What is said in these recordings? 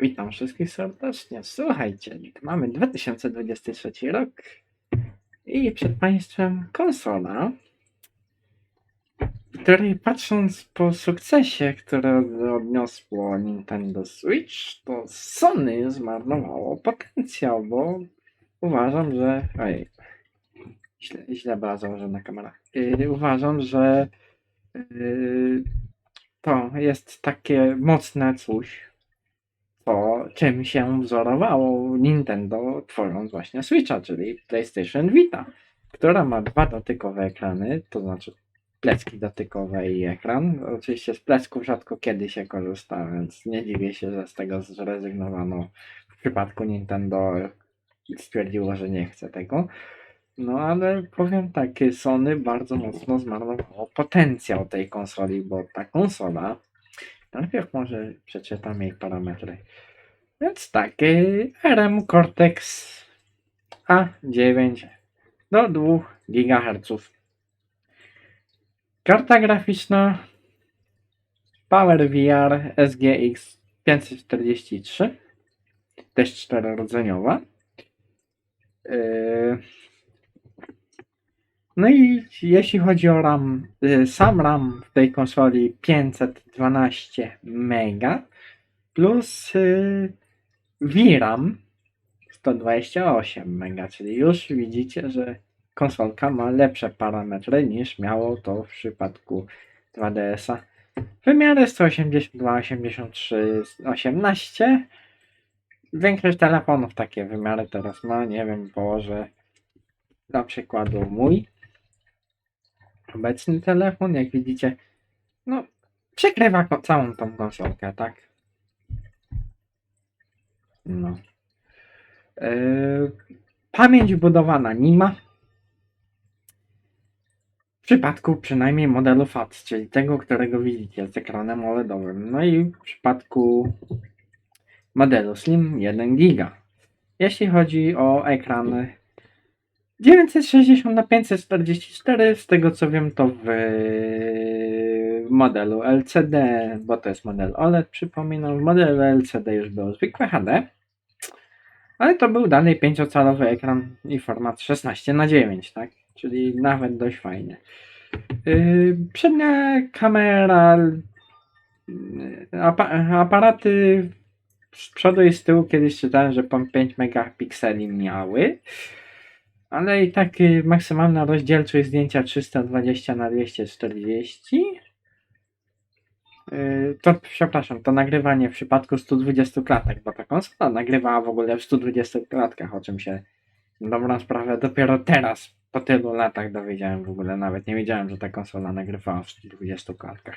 Witam wszystkich serdecznie. Słuchajcie, mamy 2023 rok i przed Państwem konsola, której patrząc po sukcesie, który odniosło Nintendo Switch, to Sony zmarnowało potencjał, bo uważam, że... Ojej, źle, źle była założona kamera. Yy, uważam, że yy, to jest takie mocne coś, to czym się wzorowało Nintendo tworząc właśnie Switcha, czyli PlayStation Vita, która ma dwa dotykowe ekrany, to znaczy plecki dotykowe i ekran. Oczywiście z plecków rzadko kiedy się korzysta, więc nie dziwię się, że z tego zrezygnowano w przypadku Nintendo stwierdziło, że nie chce tego. No ale powiem tak, Sony bardzo mocno zmarnowało potencjał tej konsoli, bo ta konsola Najpierw może przeczytam jej parametry. Więc tak, RM Cortex A9 do 2 GHz. Karta graficzna PowerVR SGX 543, też czterorodzeniowa. Yy, no i jeśli chodzi o RAM, y, sam RAM w tej konsoli 512 MB plus y, VRAM 128 MB, czyli już widzicie, że konsolka ma lepsze parametry niż miało to w przypadku 2DS-a. Wymiary 182, 83, 18. Większość telefonów takie wymiary teraz ma, nie wiem, położę dla przykładu mój obecny telefon, jak widzicie, no, przykrywa całą tą konsolkę, tak? No. Yy, pamięć wbudowana nie ma. W przypadku przynajmniej modelu FAT, czyli tego, którego widzicie z ekranem OLEDowym. No i w przypadku modelu Slim 1 giga. Jeśli chodzi o ekran 960 na 544, z tego co wiem, to w modelu LCD, bo to jest model OLED, przypominam, w modelu LCD już było zwykłe HD, ale to był dalej 5-calowy ekran i format 16 na 9 tak? Czyli nawet dość fajny. Yy, przednia kamera, apa aparaty z przodu i z tyłu kiedyś czytałem, że po 5 megapikseli miały. Ale i tak y, maksymalna rozdzielczość zdjęcia 320 na 240. Y, To, przepraszam, to nagrywanie w przypadku 120 klatek, bo ta konsola nagrywała w ogóle w 120 klatkach, o czym się dobrą sprawę dopiero teraz, po tylu latach dowiedziałem w ogóle, nawet nie wiedziałem, że ta konsola nagrywała w 120 klatkach.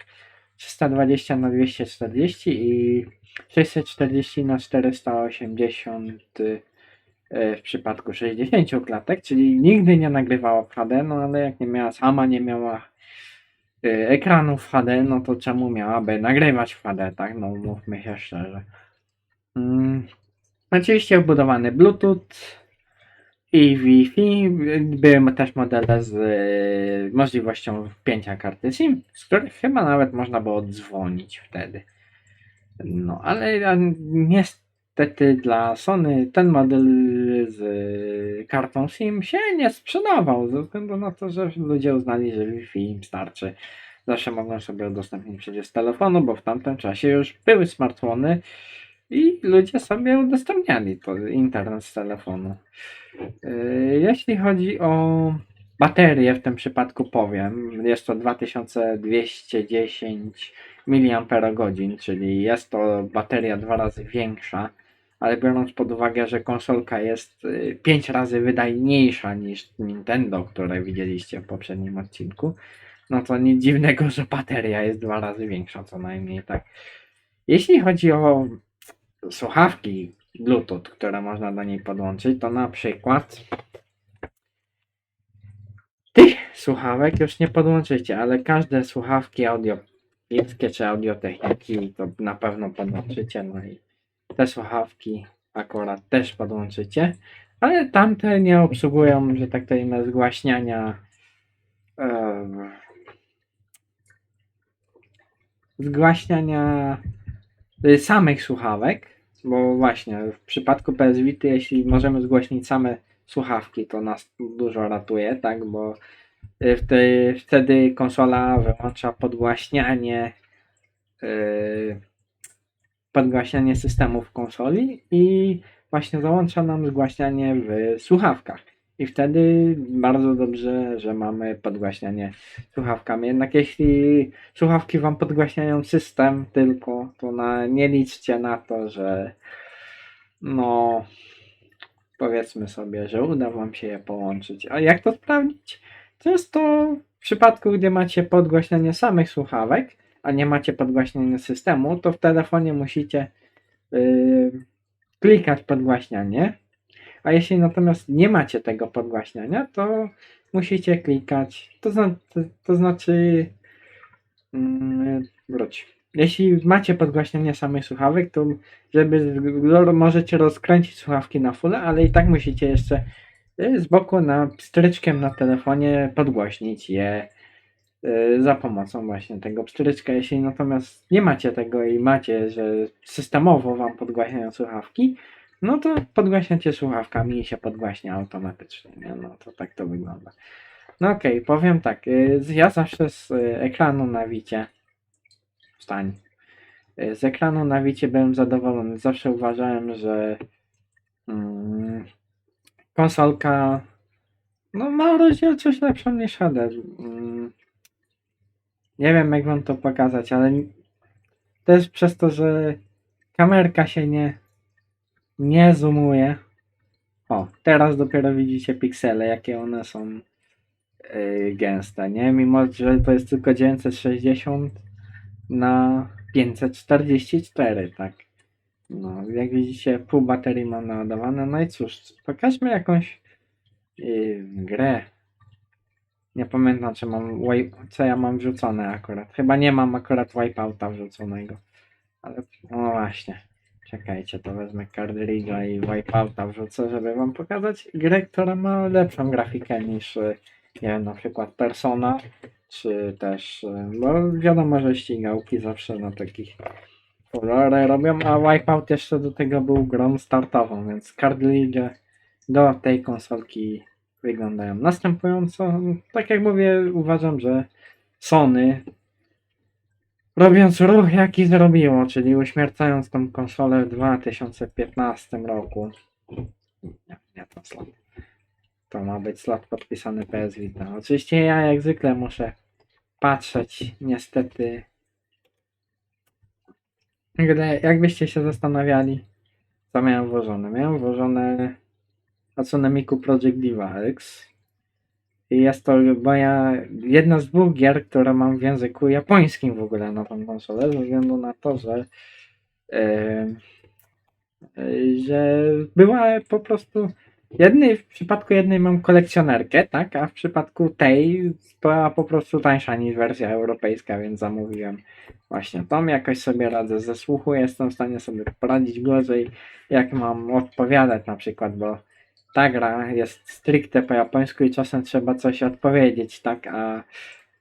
320 na 240 i 640 na 480 y, e, w przypadku 60 klatek, czyli nigdy nie nagrywała w HD, no ale jak nie miała sama, nie miała e, ekranu w HD, no to czemu miałaby nagrywać w HD, tak? No mówmy się szczerze. Mm. Oczywiście wbudowany Bluetooth i Wi-Fi. Były też modele z e, możliwością wpięcia karty SIM, z których chyba nawet można było dzwonić wtedy. No, ale niestety dla Sony ten model z y, kartą SIM się nie sprzedawał, ze względu na to, że ludzie uznali, że Wi-Fi im starczy. Zawsze mogą sobie udostępnić przecież z telefonu, bo w tamtym czasie już były smartfony i ludzie sobie udostępniali to internet z telefonu. Yy, Jeśli chodzi o baterię, w tym przypadku powiem, jest to 2210 mAh, czyli jest to bateria dwa razy większa, ale biorąc pod uwagę, że konsolka jest 5 razy wydajniejsza niż Nintendo, które widzieliście w poprzednim odcinku, no to nic dziwnego, że bateria jest dwa razy większa co najmniej, tak. Jeśli chodzi o słuchawki Bluetooth, które można do niej podłączyć, to na przykład tych słuchawek już nie podłączycie, ale każde słuchawki audiowskie czy audiotechniki to na pewno podłączycie, no i te słuchawki akurat też podłączycie, ale tamte nie obsługują, że tak powiem, zgłaśniania em, zgłaśniania y, samych słuchawek, Bo właśnie, w przypadku PS Vita, jeśli możemy zgłośnić same słuchawki, to nas dużo ratuje, tak? Bo y, wtedy, wtedy konsola wyłącza podgłaśnianie yy, podgłaśnianie systemu w konsoli i właśnie załącza nam zgłaśnianie w słuchawkach. I wtedy bardzo dobrze, że mamy podgłaśnianie słuchawkami. Jednak jeśli słuchawki wam podgłaśniają system tylko, to na, nie liczcie na to, że no powiedzmy sobie, że uda wam się je połączyć. A jak to sprawdzić? Często w przypadku, gdy macie podgłaśnianie samych słuchawek, a nie macie podgłaśniania systemu, to w telefonie musicie yy, klikać podgłaśnianie. A jeśli natomiast nie macie tego podgłaśniania, to musicie klikać. To, zna, to, to znaczy. Yy, wróć. Jeśli macie podgłaśnianie samych słuchawek, to żeby możecie rozkręcić słuchawki na full, ale i tak musicie jeszcze y, z boku na pstryczkiem na telefonie podgłośnić je za pomocą właśnie tego pstryczka. Jeśli natomiast nie macie tego i macie, że systemowo wam podgłaśniają słuchawki, no to podgłaśniacie słuchawkami i się podgłaśnia automatycznie. Nie? No to tak to wygląda. No okej, okay, powiem tak. y, Ja zawsze z y, ekranu na wicie wstań. Y, Z ekranu na wicie byłem zadowolony. Zawsze uważałem, że mm, konsolka no, ma rozdzielczość lepszą niż HD. Mm, nie wiem, jak wam to pokazać, ale też przez to, że kamerka się nie, nie zoomuje. O, teraz dopiero widzicie piksele, jakie one są yy, gęste, nie? Mimo, że to jest tylko 960 na 544, tak. No, jak widzicie, pół baterii mam naładowane. No i cóż, pokażmy jakąś yy, grę. Nie pamiętam, czy mam, co ja mam wrzucone akurat. Chyba nie mam akurat Wipeouta wrzuconego. Ale, no właśnie. Czekajcie, to wezmę Card Ridge'a i Wipeouta wrzucę, żeby wam pokazać grę, która ma lepszą grafikę niż, y, nie wiem, na przykład Persona, czy też, y, bo wiadomo, że ścigałki zawsze na takich furorę robią, a Wipeout jeszcze do tego był grą startową, więc Card Ridge do tej konsolki wyglądają następująco. Tak jak mówię, uważam, że Sony robiąc ruch jaki zrobiło, czyli uśmiercając tą konsolę w 2015 roku. Nie, nie to slot. To ma być slot podpisany PS Vita. Oczywiście ja jak zwykle muszę patrzeć, niestety. Jakbyście się zastanawiali, co miałem włożone. Miałem włożone Hatsune Miku Project Diva X. I jest to moja jedna z dwóch gier, które mam w języku japońskim w ogóle na tą konsolę, ze względu na to, że yy, że była po prostu jednej, w przypadku jednej mam kolekcjonerkę, tak, a w przypadku tej była po prostu tańsza niż wersja europejska, więc zamówiłem właśnie tą, jakoś sobie radzę ze słuchu, jestem w stanie sobie poradzić gorzej, jak mam odpowiadać na przykład, bo ta gra jest stricte po japońsku i czasem trzeba coś odpowiedzieć, tak, a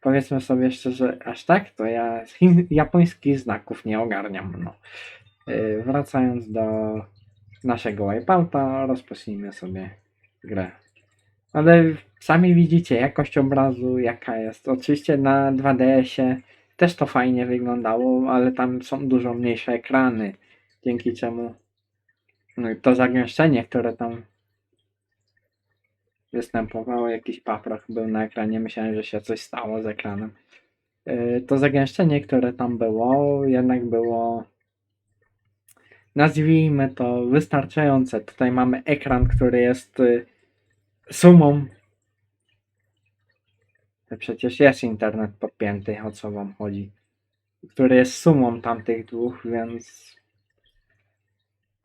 powiedzmy sobie szczerze, aż tak, to ja japońskich znaków nie ogarniam, no. Yy, wracając do naszego wipeouta, rozpocznijmy sobie grę. Ale sami widzicie jakość obrazu, jaka jest. Oczywiście na 2DS-ie też to fajnie wyglądało, ale tam są dużo mniejsze ekrany, dzięki czemu no, to zagęszczenie, które tam występowało, jakiś paproch był na ekranie, myślałem, że się coś stało z ekranem. Yy, To zagęszczenie, które tam było, jednak było nazwijmy to wystarczające. Tutaj mamy ekran, który jest y, sumą. Przecież jest internet podpięty, o co wam chodzi. Który jest sumą tamtych dwóch, więc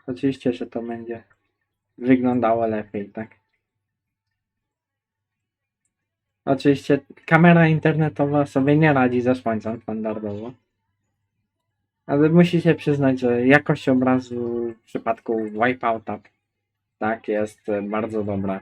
oczywiście, że to będzie wyglądało lepiej, tak? Oczywiście kamera internetowa sobie nie radzi ze słońcem standardowo. Ale musicie przyznać, że jakość obrazu w przypadku Wipeouta tak jest bardzo dobra.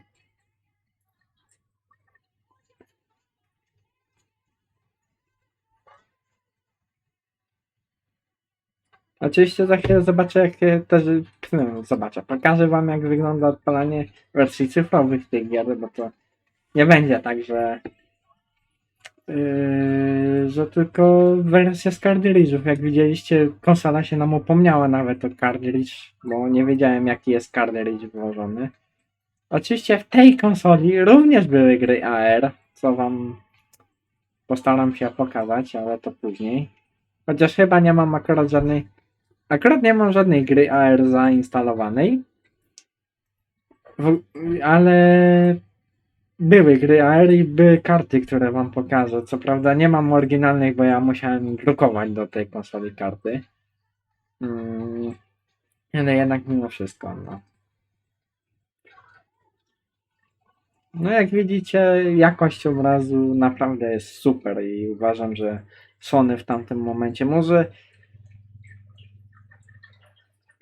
Oczywiście za chwilę zobaczę, jak też no, zobaczę. Pokażę wam, jak wygląda odpalanie wersji cyfrowych tych gier, bo to nie będzie tak, że yy, że tylko wersja z cartridge'ów. Jak widzieliście, konsola się nam upomniała nawet o cartridge, bo nie wiedziałem, jaki jest cartridge włożony. Oczywiście w tej konsoli również były gry AR, co wam postaram się pokazać, ale to później. Chociaż chyba nie mam akurat żadnej. Akurat nie mam żadnej gry AR zainstalowanej. W, ale były gry AR i były karty, które wam pokażę. Co prawda nie mam oryginalnych, bo ja musiałem drukować do tej konsoli karty. Mm, ale jednak mimo wszystko, no. No jak widzicie, jakość obrazu naprawdę jest super i uważam, że Sony w tamtym momencie może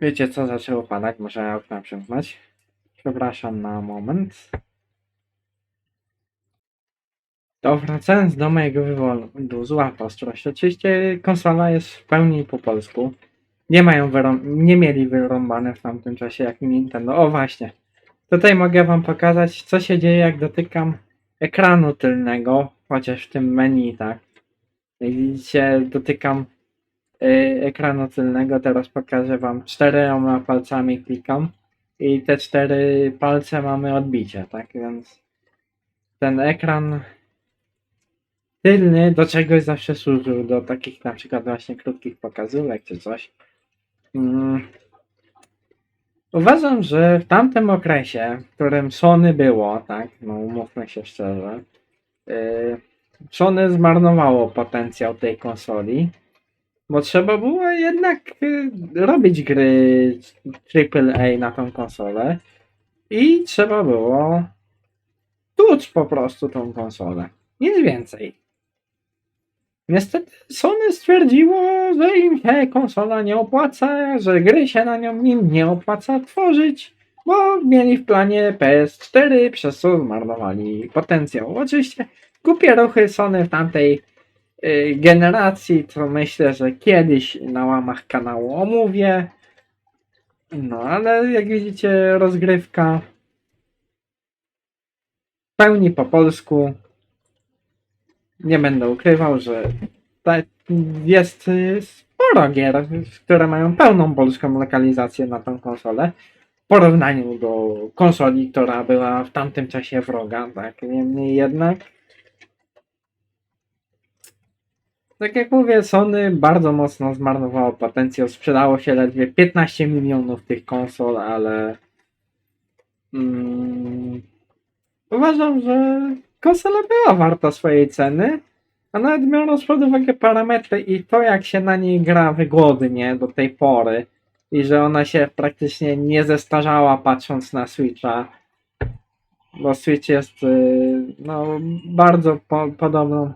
wiecie co zaczęło padać, może okna przymknąć. Przepraszam na moment. To wracając do mojego wywodu, zła ostrość. Oczywiście konsola jest w pełni po polsku. Nie mają nie mieli wyrąbane w tamtym czasie jak Nintendo. O właśnie. Tutaj mogę wam pokazać, co się dzieje, jak dotykam ekranu tylnego, chociaż w tym menu, tak. Jak widzicie, dotykam y, ekranu tylnego, teraz pokażę wam czterema palcami klikam i te cztery palce mamy odbicie, tak, więc ten ekran tylny do czegoś zawsze służył, do takich na przykład właśnie krótkich pokazówek czy coś. Mm. Uważam, że w tamtym okresie, w którym Sony było, tak, no umówmy się szczerze, yy, Sony zmarnowało potencjał tej konsoli, bo trzeba było jednak yy, robić gry AAA na tą konsolę i trzeba było tuć po prostu tą konsolę. Nic więcej. Niestety Sony stwierdziło, że im się konsola nie opłaca, że gry się na nią im nie opłaca tworzyć, bo mieli w planie PS4, przez co zmarnowali potencjał. Oczywiście głupie ruchy Sony w tamtej y, generacji, to myślę, że kiedyś na łamach kanału omówię. No, ale jak widzicie, rozgrywka w pełni po polsku. Nie będę ukrywał, że jest sporo gier, które mają pełną polską lokalizację na tą konsolę. W porównaniu do konsoli, która była w tamtym czasie wroga, tak? Niemniej jednak. Tak jak mówię, Sony bardzo mocno zmarnowało potencjał. Sprzedało się ledwie 15 milionów tych konsol, ale. Mm, uważam, że konsola była warta swojej ceny. A nawet biorąc pod uwagę parametry i to, jak się na niej gra wygodnie do tej pory, i że ona się praktycznie nie zestarzała patrząc na Switcha, bo Switch jest y, no, bardzo po, podobną.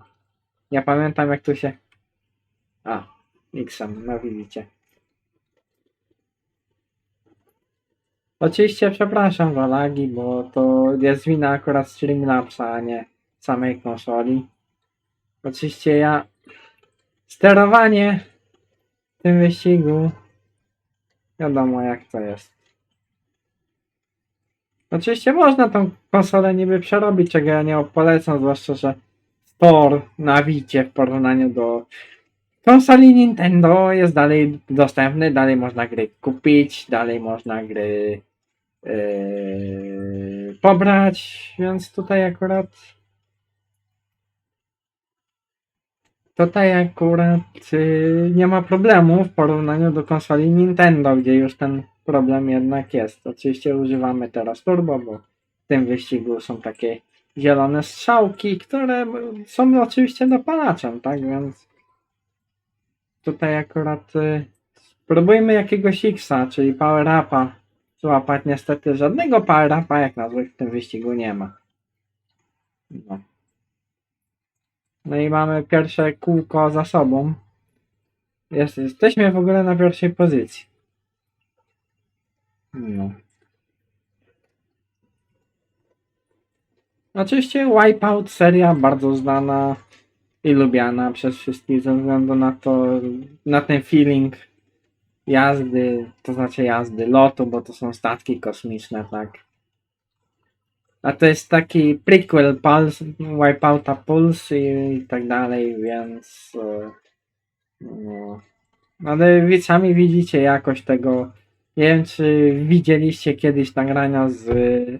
Ja pamiętam, jak tu się. A, Xem, no widzicie. Oczywiście przepraszam za lagi, bo to jest wina akurat Streamlabsa, a nie samej konsoli. Oczywiście ja sterowanie w tym wyścigu wiadomo jak to jest. Oczywiście można tą konsolę niby przerobić, czego ja nie polecam, zwłaszcza, że Store na Wicie w porównaniu do konsoli Nintendo jest dalej dostępny, dalej można gry kupić, dalej można gry yy, pobrać, więc tutaj akurat Tutaj akurat y, nie ma problemu w porównaniu do konsoli Nintendo, gdzie już ten problem jednak jest. Oczywiście używamy teraz turbo, bo w tym wyścigu są takie zielone strzałki, które są oczywiście dopalaczem, tak więc tutaj akurat y, spróbujmy jakiegoś X-a, czyli power upa złapać. Niestety żadnego power upa jak na złych w tym wyścigu nie ma. No. No i mamy pierwsze kółko za sobą. Jest, jesteśmy w ogóle na pierwszej pozycji. No. Oczywiście Wipeout seria bardzo znana i lubiana przez wszystkich ze względu na to, na ten feeling jazdy, to znaczy jazdy lotu, bo to są statki kosmiczne, tak. A to jest taki prequel Pulse, Wipeouta Pulse i, i tak dalej, więc e, no. Ale sami widzicie jakość tego. Nie wiem, czy widzieliście kiedyś nagrania z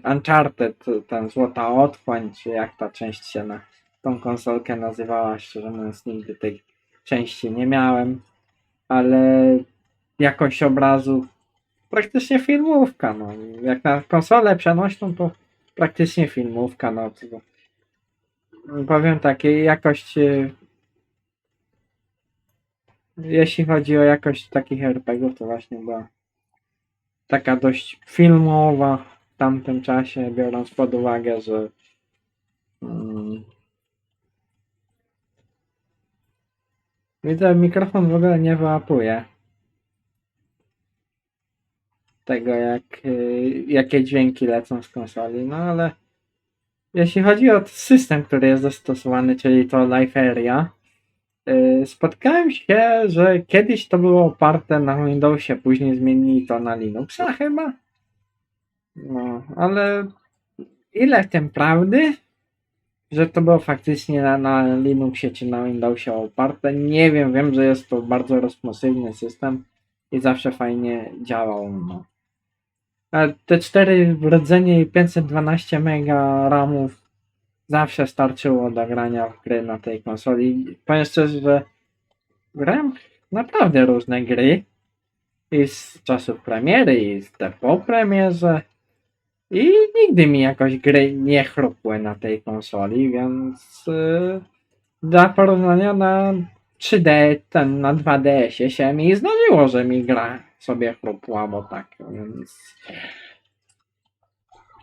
Uncharted, ten Złota Otchłań, czy jak ta część się na tą konsolkę nazywała. Szczerze mówiąc, nigdy tej części nie miałem, ale jakość obrazu praktycznie filmówka. No. Jak na konsolę przenośną, to praktycznie filmówka. No. Powiem tak, jakość e, jeśli chodzi o jakość takich RPGów, to właśnie była taka dość filmowa w tamtym czasie, biorąc pod uwagę, że mm, widzę, mikrofon w ogóle nie wyłapuje tego, jak, y, jakie dźwięki lecą z konsoli, no ale jeśli chodzi o system, który jest zastosowany, czyli to Life Area, Yy, Spotkałem się, że kiedyś to było oparte na Windowsie, później zmienili to na Linuxa chyba. No, ale ile w tym prawdy? Że to było faktycznie na, na Linuxie czy na Windowsie oparte? Nie wiem, wiem, że jest to bardzo responsywny system i zawsze fajnie działał. No. Te 4 w rdzenie i 512 mega RAMów zawsze starczyło do grania w gry na tej konsoli. Powiem szczerze, że grałem naprawdę różne gry i z czasów premiery, i z po premierze i nigdy mi jakoś gry nie chrupły na tej konsoli, więc yy, dla porównania na 3D, ten na 2DS się mi zdarzyło, że mi gra sobie chrupła, tak, więc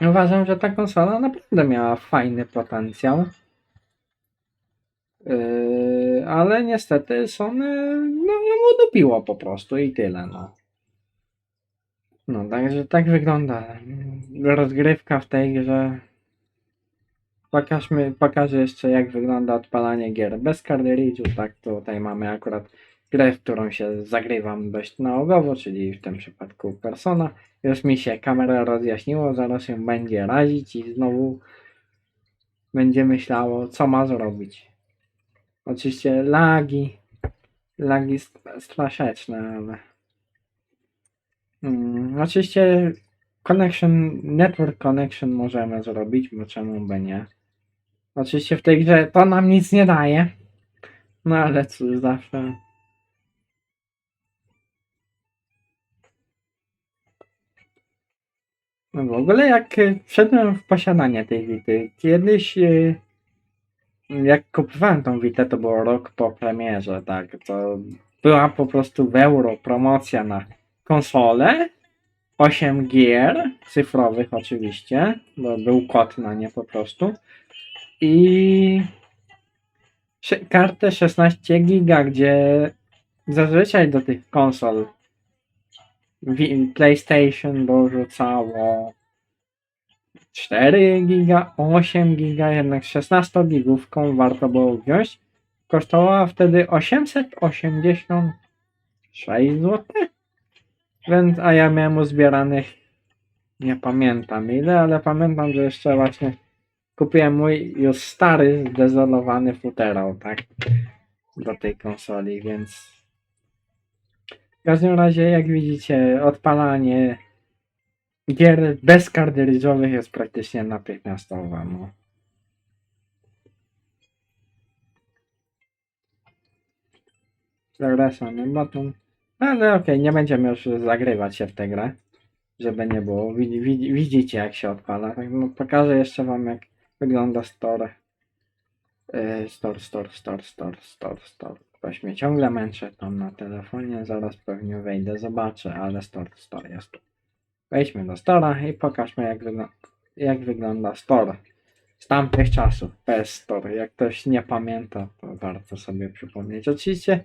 Uważam, że ta konsola naprawdę miała fajny potencjał. Yy, ale niestety Sony no, ją udupiło po prostu i tyle. No. no, także tak wygląda rozgrywka w tej grze. Pokażmy, pokażę jeszcze jak wygląda odpalanie gier bez cartridge'u. Tak, tutaj mamy akurat grę, w którą się zagrywam dość naogowo, czyli w tym przypadku Persona. Już mi się kamera rozjaśniło, zaraz ją będzie razić i znowu będzie myślało, co ma zrobić. Oczywiście lagi, lagi st- straszeczne, ale... Mm, oczywiście connection, network connection możemy zrobić, bo czemu by nie. Oczywiście w tej grze to nam nic nie daje. No ale cóż, zawsze No w ogóle jak e, wszedłem w posiadanie tej Wity, kiedyś e, jak kupowałem tą Witę, to było rok po premierze, tak, to była po prostu w euro promocja na konsolę, 8 gier, cyfrowych oczywiście, bo był kod na nie po prostu i kartę 16 giga, gdzie zazwyczaj do tych konsol PlayStation dorzucało 4 giga, 8 giga, jednak 16 gigówką warto było wziąć. Kosztowała wtedy 886 zł. Więc, a ja miałem uzbieranych nie pamiętam ile, ale pamiętam, że jeszcze właśnie kupiłem mój już stary, zdezolowany futerał, tak? Do tej konsoli, więc w każdym razie, jak widzicie, odpalanie gier bez kartridżowych jest praktycznie natychmiastowe. No. Zagraszamy button. Ale okej, nie będziemy już zagrywać się w tę grę, żeby nie było. Widzi, widzi, widzicie jak się odpala. No, pokażę jeszcze wam jak wygląda store. Yy, store, store, store, store, store, store. Ktoś mnie ciągle męczy tam na telefonie, zaraz pewnie wejdę, zobaczę, ale store, store jest tu. Wejdźmy do Stora i pokażmy jak, wygl- jak wygląda Store z tamtych czasów, PS Store. Jak ktoś nie pamięta, to warto sobie przypomnieć. Oczywiście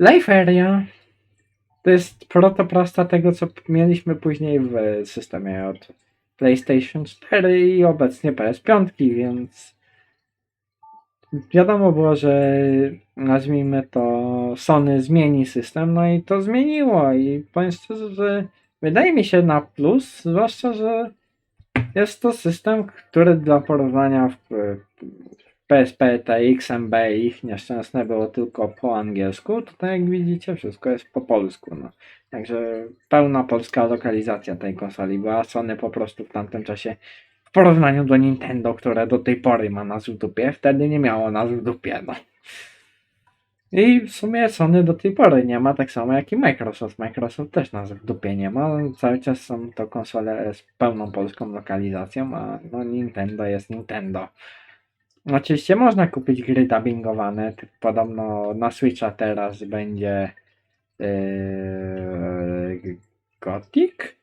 Life Area to jest protoprosta tego, co mieliśmy później w systemie od PlayStation 4 i obecnie PS5, więc wiadomo było, że nazwijmy to Sony zmieni system, no i to zmieniło i powiem szczerze, że wydaje mi się na plus, zwłaszcza, że jest to system, który dla porównania w, PSP, te XMB i ich nieszczęsne było tylko po angielsku, tutaj jak widzicie wszystko jest po polsku, no. Także pełna polska lokalizacja tej konsoli była, Sony po prostu w tamtym czasie w porównaniu do Nintendo, które do tej pory ma nas w dupie, wtedy nie miało nas w dupie, no. I w sumie Sony do tej pory nie ma, tak samo jak i Microsoft. Microsoft też nas w dupie nie ma. Cały czas są to konsole z pełną polską lokalizacją, a no Nintendo jest Nintendo. Oczywiście można kupić gry dubbingowane. Podobno na Switcha teraz będzie yy, Gothic?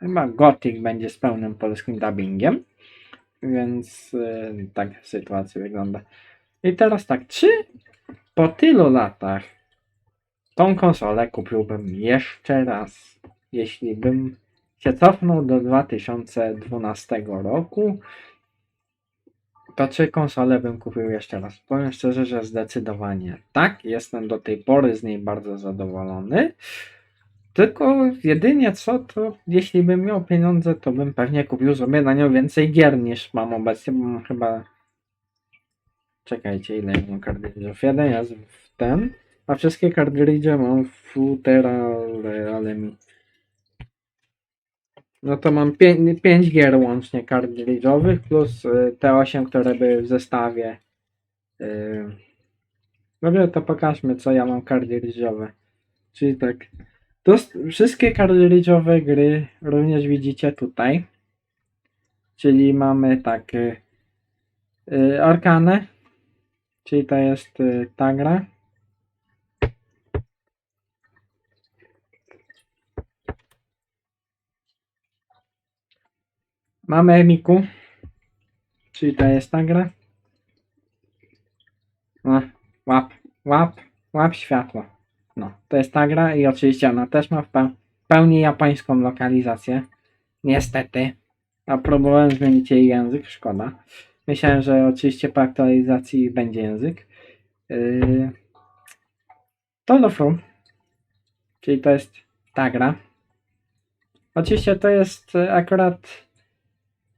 Chyba Gothic będzie z pełnym polskim dubbingiem. Więc yy, tak sytuacja wygląda. I teraz tak, czy po tylu latach tą konsolę kupiłbym jeszcze raz. Jeśli bym się cofnął do 2012 roku, to czy konsolę bym kupił jeszcze raz? Powiem szczerze, że zdecydowanie tak. Jestem do tej pory z niej bardzo zadowolony. Tylko jedynie co, to jeśli bym miał pieniądze, to bym pewnie kupił sobie na nią więcej gier niż mam obecnie, bo mam chyba Czekajcie, ile mam kartridżów? Jeden jest w ten, a wszystkie kartridże mam w futera, ale, ale mi... No to mam 5 gier łącznie kartridżowych, plus y, te 8, które były w zestawie. Y, Dobra, to pokażmy, co ja mam kartridżowe. Czyli tak, to wszystkie kartridżowe gry również widzicie tutaj. Czyli mamy tak, y, y, Arkanę, Czyli to jest y, ta gra. Mamy Emiku. Czyli to jest ta gra. No, łap, łap, łap światło. No, to jest ta gra i oczywiście ona też ma w peł- pełni japońską lokalizację. Niestety. A próbowałem zmienić jej język, szkoda. Myślałem, że oczywiście po aktualizacji będzie język. Yy... Tolofru. Czyli to jest ta gra. Oczywiście to jest e,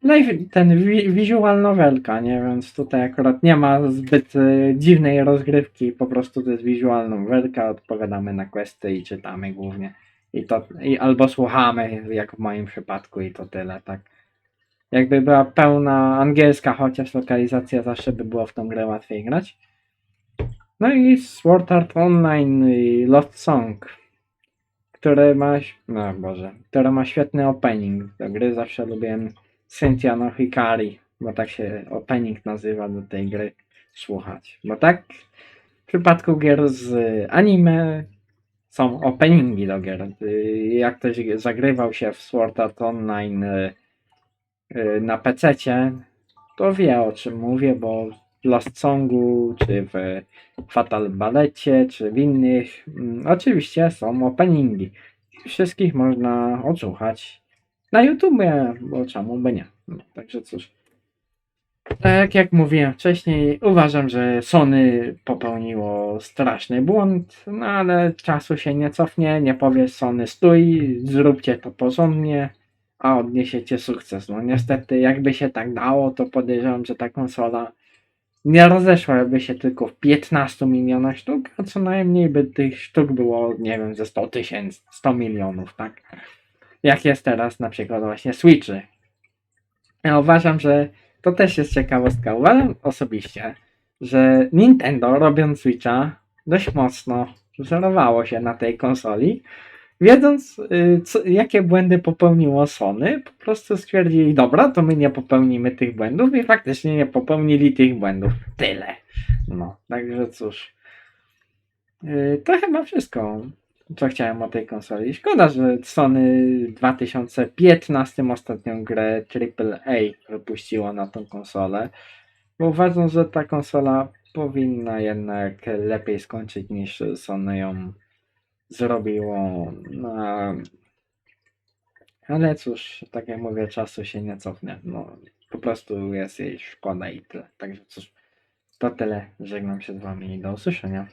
akurat live, ten wi- visual novelka, nie? Więc tutaj akurat nie ma zbyt e, dziwnej rozgrywki. Po prostu to jest visual novelka, odpowiadamy na questy i czytamy głównie. I to, i albo słuchamy, jak w moim przypadku i to tyle, tak. Jakby była pełna angielska, chociaż lokalizacja zawsze by było w tą grę łatwiej grać. No i Sword Art Online i Lost Song, które ma, no Boże, które ma świetny opening do gry. Zawsze lubiłem Cynthia no Hikari, bo tak się opening nazywa do tej gry słuchać. Bo tak w przypadku gier z anime są openingi do gier. Y, Jak ktoś zagrywał się w Sword Art Online y, y, na PC, to wie o czym mówię, bo w Lost Songu, czy w Fatal Ballecie, czy w innych, mm, oczywiście są openingi. Wszystkich można odsłuchać na YouTubie, bo czemu by nie. No, także cóż. Tak jak mówiłem wcześniej, uważam, że Sony popełniło straszny błąd, no ale czasu się nie cofnie, nie powie Sony stój, zróbcie to porządnie, a odniesiecie sukces. No niestety, jakby się tak dało, to podejrzewam, że ta konsola nie rozeszłaby się tylko w 15 milionach sztuk, a co najmniej by tych sztuk było, nie wiem, ze 100 tysięcy, 100 milionów, tak? Jak jest teraz na przykład właśnie Switchy. Ja uważam, że to też jest ciekawostka. Uważam osobiście, że Nintendo robiąc Switcha dość mocno wzorowało się na tej konsoli, wiedząc y, co, jakie błędy popełniło Sony, po prostu stwierdzili, dobra, to my nie popełnimy tych błędów i faktycznie nie popełnili tych błędów. Tyle. No, także cóż. Y, to chyba wszystko, co chciałem o tej konsoli. Szkoda, że Sony w 2015 ostatnią grę AAA wypuściło na tą konsolę, bo uważam, że ta konsola powinna jednak lepiej skończyć niż Sony ją zrobiło. No, ale cóż, tak jak mówię, czasu się nie cofnie. No, po prostu jest jej szkoda i tyle. Także cóż, To tyle. Żegnam się z wami i do usłyszenia.